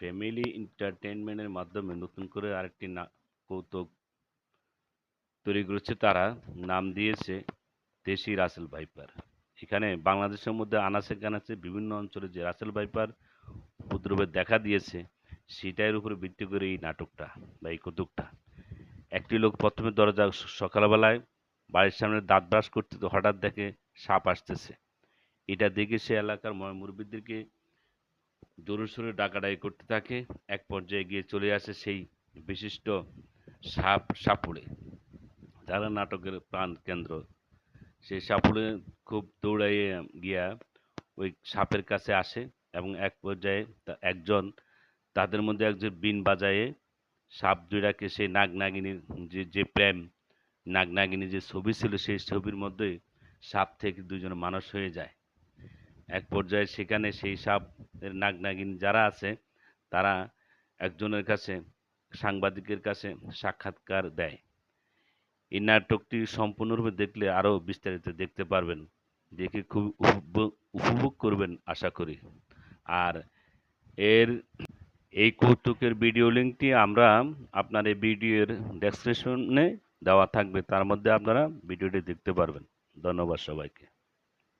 Family এন্টারটেইনমেন্টের মাধ্যমে নতুন করে আরেকটি না, কৌতুক তৈরি করেছে তারা, নাম দিয়েছে দেশি রাসেল ভাইপার। এখানে বাংলাদেশের মধ্যে আনাচে কানাচে বিভিন্ন অঞ্চলে যে রাসেল ভাইপার উপদ্রবের দেখা দিয়েছে, সেটার উপরে ভিত্তি করে এই নাটকটা বা এই কৌতুকটা। একটি লোক প্রথমে দরজা সকালবেলায় বাড়ির সামনে দাঁত ব্রাশ করতে, হঠাৎ দেখে সাপ আসতেছে। এটা দেখে সে এলাকার মুরব্বীদেরকে জোরে সোরে ডাকাডাকি করতে থাকে। এক পর্যায়ে গিয়ে চলে আসে সেই বিশিষ্ট সাপ সাপুড়ে। যারা নাটকের প্রাণ কেন্দ্র। সেই সাপুড়ে খুব দৌড়াইয়ে গিয়া ওই সাপের কাছে আসে এবং এক পর্যায়ে একজন, তাদের মধ্যে একজন বিন বাজায়ে সাপ দুইটাকে সেই নাগ নাগিনীর যে যে প্রেম নাগ নাগিনীর যে ছবি ছিল সেই ছবির মধ্যে সাপ থেকে দুজন মানুষ হয়ে যায়। এক পর্যায়ে সেখানে সেই সাপের নাগ নাগিন যারা আছে, তারা একজনের কাছে, সাংবাদিকের কাছে সাক্ষাৎকার দেয়। এই নাটকটি সম্পূর্ণরূপে দেখলে আরও বিস্তারিত দেখতে পারবেন, দেখে খুব উপভোগ করবেন আশা করি। আর এর, এই কৌতুকের ভিডিও লিঙ্কটি আমরা আপনার এই ভিডিওর ডেসক্রিপশনে দেওয়া থাকবে, তার মধ্যে আপনারা ভিডিওটি দেখতে পারবেন। ধন্যবাদ সবাইকে।